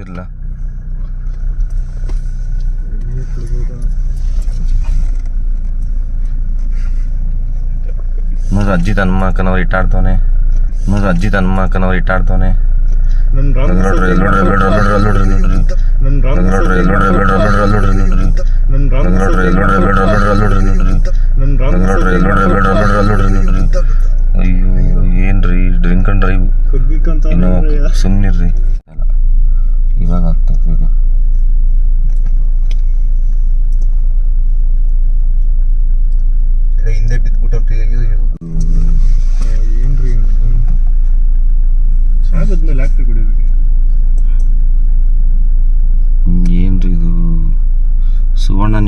ಸುಮ್ಮನಿರಲ್ಲ ನೋಡ್ರಿ ಅಜ್ಜಿ ತನ್ನ ಅಕ್ಕನವ್ರು ಇಟ್ಟಾಡ್ತಾನೆ ನೋಡ್ರಿ ಅಜ್ಜಿ ತನ್ನ ಅಕ್ಕನವ್ರು ಇಟ್ಟಾಡ್ತಾನೆ ನೋಡ್ರಿ ನೋಡ್ರಿ ನೋಡ್ರಿ ನೋಡ್ರಿ ನೋಡ್ರಿ ನೋಡ್ರಿ ನೋಡ್ರಿ ನೋಡ್ರಿ ನನ್ ರಾಮ್ ನೋಡ್ರಿ ನೋಡ್ರಿ ನೋಡ್ರಿ ನೋಡ್ರಿ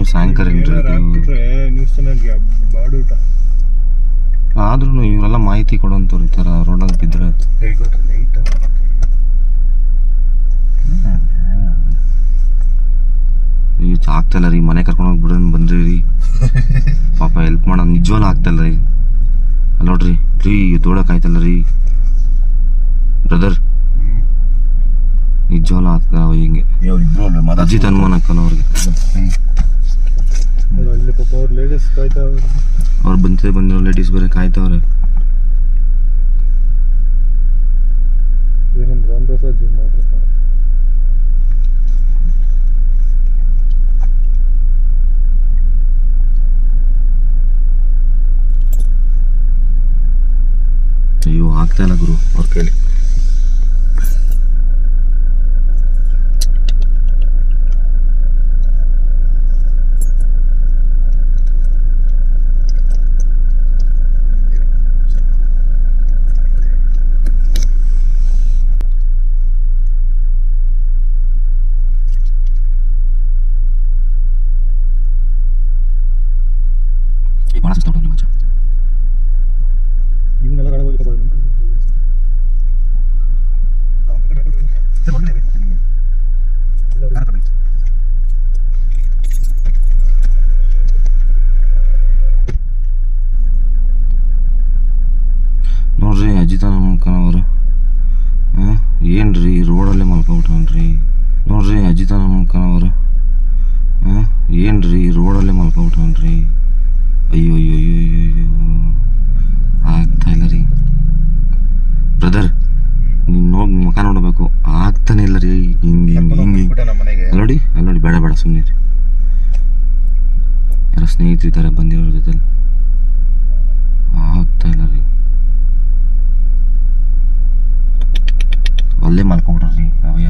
ನ್ಯೂಸ್ ಚಾನಲ್ಗೆ ಬಾಡೂಟ. ಆದ್ರೂ ಇವರೆಲ್ಲ ಮಾಹಿತಿ ಕೊಡೋಂಥವ್ರು ಈ ಥರ ರೋಡಲ್ಲಿ ಬಿದ್ದರೆ ಈ ಆಗ್ತಾಯಿಲ್ಲ ರೀ ಮನೆ ಕರ್ಕೊಂಡು ಹೋಗಿ ಬಿಡೋಣ ಬಂದ್ರಿ ರೀ. ಪಾಪ ಹೆಲ್ಪ್ ಮಾಡೋದು ನಿಜವಾಗ್ಲೂ ಆಗ್ತಾಯಿಲ್ಲ ರೀ. ಅಲ್ಲ ನೋಡ್ರಿ ರೀ ದೊಡಕ್ ಆಯ್ತಲ್ಲ ರೀ. ಬ್ರದರ್ ನಿಜವಾಗ್ಲೂ ಆಗ್ತಾವ ಹಿಂಗೆ. ಅಜಿತ್ ಅಜ್ಜಿ ತನ್ಮನ್ ಅಕ್ಕಲ್ಲ ಅವ್ರಿಗೆ ನೋಡು, ಅಲ್ಲಿ ಪಾಪ ಅವ್ರ ಲೇಡೀಸ್ ಕಾಯ್ತಾ ಅವ್ರೆ. ಬಂತೆ ಬಂದಿರೋ ಲೇಡೀಸ್ ಬೇರೆ ಕಾಯ್ತಾವ್ರೆ ಏನಂದ್ರೆ ರಾಮ್ ಪ್ರಸಾದ್ ಜಿ ಮಾಡ್ರಪ್ಪ ಅಯ್ಯೋ ಆಗ್ತಾ ಇಲ್ಲ ಗುರು ಅವ್ರು ಕೈಲಿ ಈ ಭಾಳ ಸುಸ್ತಾಗ್ಬಿಟ್ಟವ್ನೆ ಮಚ್ಚ ಇವನ್ನೆಲ್ಲ ರಣ ಹೋಗಿದ್ದಪ್ಪ ನೋಡ್ರಿ ಅಜಿತ ನಮ್ಮಕ್ಕನವರು ಹಾಂ ಏನ್ರಿ ರೋಡಲ್ಲೇ ಮಲ್ಕೊಬಿಟ್ರನ್ರಿ ನೋಡ್ರಿ ಅಜಿತ ನಮ್ಮಕ್ಕನವರು ಹಾಂ? ಏನ್ರಿ ರೋಡಲ್ಲೇ ಮಲ್ಕೊಬಿಟ್ರನ್ರಿ ಅಯ್ಯೋ ಅಯ್ಯೋ ಅಯ್ಯೋ ಅಯ್ಯೋ ಅಯ್ಯೋ. ಆಗ್ತಾ ಇಲ್ಲ ರೀ. ಬ್ರದರ್ ನೀನು ನೋಡಿ ಮುಖ ನೋಡಬೇಕು. ಆಗ್ತಾನೆ ಇಲ್ಲ ರೀ. ಹಿಂಗೆ ಹಿಂಗೆ ಹಿಂಗೆ ನಮ್ಮ ಮನೆಗೆ. ಅಲ್ಲಿ ನೋಡಿ ಅಲ್ಲಿ ನೋಡಿ ಬೇಡ ಬೇಡ ಸುಮ್ಮನೆ ರೀ ಯಾರೋ ಸ್ನೇಹಿತರಿದ್ದಾರೆ ಬಂದಿರೋ ಬಂದಿರೋರ ಜೊತೆಲಿ ಆಗ್ತಾ ಇಲ್ಲ ರೀ ಅಲ್ಲೇ ಮಲ್ಕೊಂಬಿಟ್ರಿ ಅವಯ್ಯ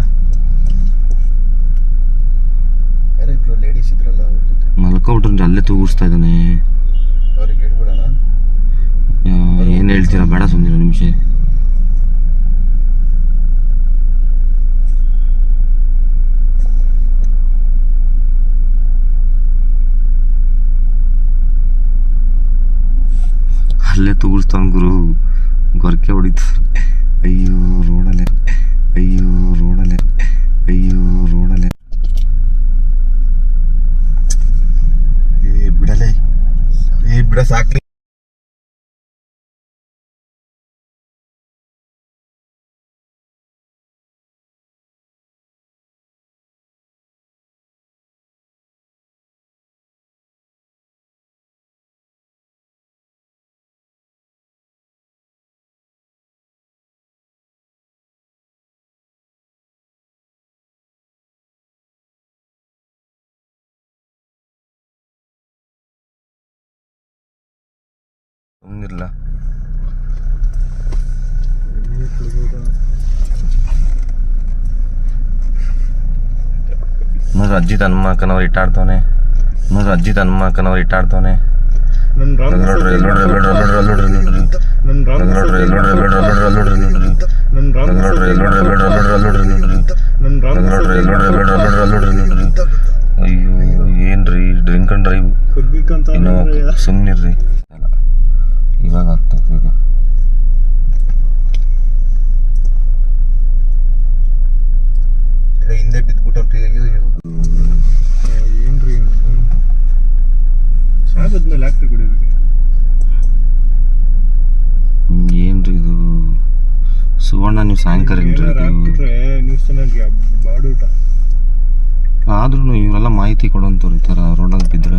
ಯಾರೋ ಇಬ್ರು ಲೇಡೀಸ್ ಇದ್ರಲ್ಲ ಅವ್ರ ಜೊತೆ ಮಲ್ಕೊಂಬಿಟ್ರಿ ತೂಗಿಸ್ತಾ ಇದ್ದಾನೆ. ಏನು ಹೇಳ್ತೀರಾ? ಬೇಡ ಸುಮ್ಮನೆ ನಿಮಿಷ ಅಲ್ಲೇ ತೂಗಿಸ್ತಾನ ಗುರು. ಗೊರಕೆ ಹೊಡಿತು. ಅಯ್ಯೋ ರೋಡಲ್ಲೇ. ಅಯ್ಯೋ ರೋಡಲ್ಲೇ. ಅಯ್ಯೋ ಏ ಬಿಡ ನೋಡ್ರಿ ನೋಡ್ರಿ ಅಜ್ಜಿ ನೋಡ್ರಿ ಅಕ್ಕನವ್ರು ರಾಮ್ ನೋಡ್ರಿ ಅಜ್ಜಿ ನೋಡ್ರಿ ಅಕ್ಕನವ್ರು ನೋಡ್ರಿ ಅಯ್ಯೋ ಏನ್ರಿ ಡ್ರಿಂಕ್ ಅಂಡ್ ಡ್ರೈವ್ ಕುಗ್ಗಿಕ್ಕಂತ ಇನ್ನು ಸುಮ್ಮನಿರ್ರಿ ಅಲ್ಲ ಈಗ ಹಿಂದೆ ಬಿದ್ಬಿಟ್ಟು ಅಯ್ಯೋ ಏನ್ರಿ ಸಾಗದ್ಮೇಲೆ ಕುಡಿಬೇಕು ಹ್ಮ್, ಏನ್ರಿ ಇದು? ಸುವರ್ಣ ನೀವು ಸಾಯಂಕಾಲ ಏನ್ರಿ ಇದು ನ್ಯೂಸ್ ಚಾನಲ್ಗೆ ಬಾಡೂಟ. ಆದ್ರೂ ಇವರೆಲ್ಲ ಮಾಹಿತಿ ಕೊಡೋಂಥವ್ರು ಈ ಥರ ರೋಡಲ್ಲಿ ಬಿದ್ದರೆ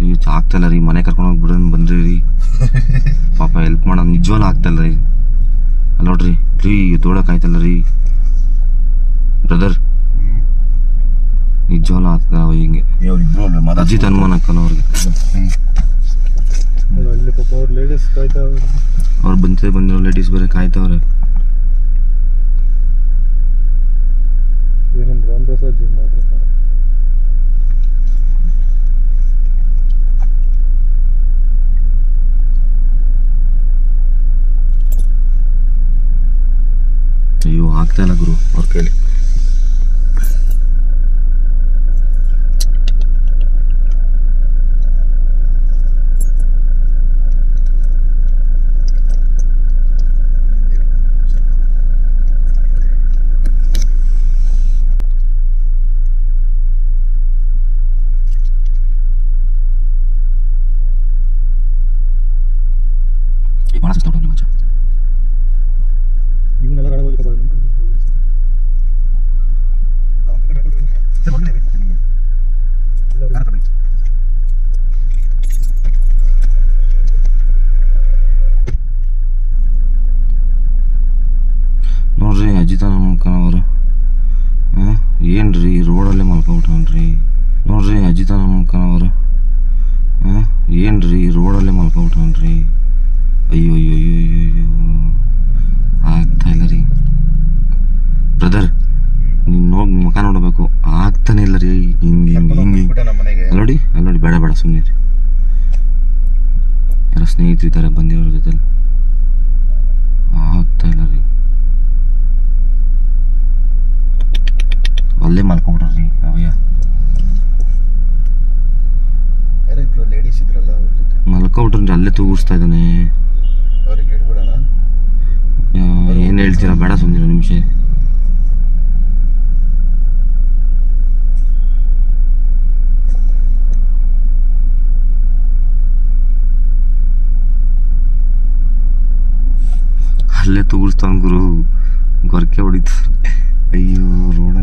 ಲೈಟ್ ಆಗ್ತಾಯಿಲ್ಲ ರೀ. ಮನೆ ಕರ್ಕೊಂಡು ಹೋಗಿ ಬಿಡೋಣ ಬಂದ್ರಿ ರೀ. ಪಾಪ ಹೆಲ್ಪ್ ಮಾಡೋದು ನಿಜವಾಗ್ಲೂ ಆಗ್ತಾಯಿಲ್ಲ ರೀ. ಅಲ್ಲ ನೋಡ್ರಿ ರೀ ದೋಡಕ್ಕೆ ಆಯ್ತಲ್ಲ ರೀ. ಬ್ರದರ್ ನಿಜವಾಗ್ಲೂ ಆಗ್ತಾವ ಹಿಂಗೆ. ಅಜಿತ್ ಅನುಮಾನ ಹಾಕಲ್ಲ ಅವ್ರಿಗೆ. ಅವ್ರು ಬಂತೆ ಬಂದಿರೋ ಲೇಡೀಸ್ ಬೇರೆ ಕಾಯ್ತಾವ್ರೆ. ಏನಂದ್ರೆ ರಾಮ್ ಪ್ರಸಾದ್ ಆಗ್ತಾ ಇಲ್ಲ ಗುರು ಅವ್ರ ಕೈಲಿ ಈ ಬಾಣ ಸುಸ್ತಾ ಉಂಟು ಮಚ್ಚ ಇವನ್ನೆಲ್ಲ ಗಾಡಿ ಹೋಗ್ಲಿಕ್ಕೆ ಬರೋದು ನಮ್ಮ ಎಲ್ಲರೂ ನೋಡ್ರಿ ಅಜಿತ ನಮ್ಮಕ್ಕನವರು ಹಾಂ ಏನ್ರಿ ರೋಡಲ್ಲೇ ಮಲ್ಕೊಬಿಟ್ರನ್ರಿ ನೋಡ್ರಿ ಅಜಿತ ನಮ್ಮಕ್ಕನವರು ಹಾಂ ಏನ್ರಿ? ರೋಡಲ್ಲೇ ಮಲ್ಕೊಂಡ್ರಿ ಅಯ್ಯೋ ಅಯ್ಯೋ ಅಯ್ಯೋ ಅಯ್ಯೋ ಅಯ್ಯೋ. ಆಗ್ತಾ ಇಲ್ಲ ರೀ. ಬ್ರದರ್ ನೀನು ನೋಡಿ ಮುಖ ನೋಡಬೇಕು. ಆಗ್ತಾನೆ ಇಲ್ಲ ರೀ. ಹಿಂಗೆ ಹಿಂಗೆ ಹಿಂಗೆ ಅಲ್ಲೋಡಿ ಅಲ್ಲೋಡಿ ಬೇಡ ಬೇಡ ಸುಮ್ಮನೆ ರೀ ಯಾರ ಸ್ನೇಹಿತರು ಇದ್ದಾರೆ ಬಂದಿರೋರ ಜೊತೆಲಿ. ಆಗ್ತಾ ಇಲ್ಲ ರೀ. ಅಲ್ಲೇ ಮಲ್ಕೊಂಬಿಡ್ರಿ ಅವಯ್ಯ ಯಾರೋ ಇಬ್ರು ಲೇಡೀಸ್ ಇದ್ರಲ್ಲ ಅವ್ರ ಜೊತೆ ಮಲ್ಕೊಂಬಿಟ್ರಿ ಅಲ್ಲೇ ತೂಗಿಸ್ತಾ ಇದ್ದಾನೆ. ಏನು ಹೇಳ್ತೀರಾ? ಬೇಡ ಸುಮ್ಮನೆ ನಿಮಿಷ ಅಲ್ಲೇ ತೂಗಿಸ್ತಾನ ಗುರು. ಗೊರಕೆ ಹೊಡಿತು. ಅಯ್ಯೋ ರೋಡಲ್ಲೇ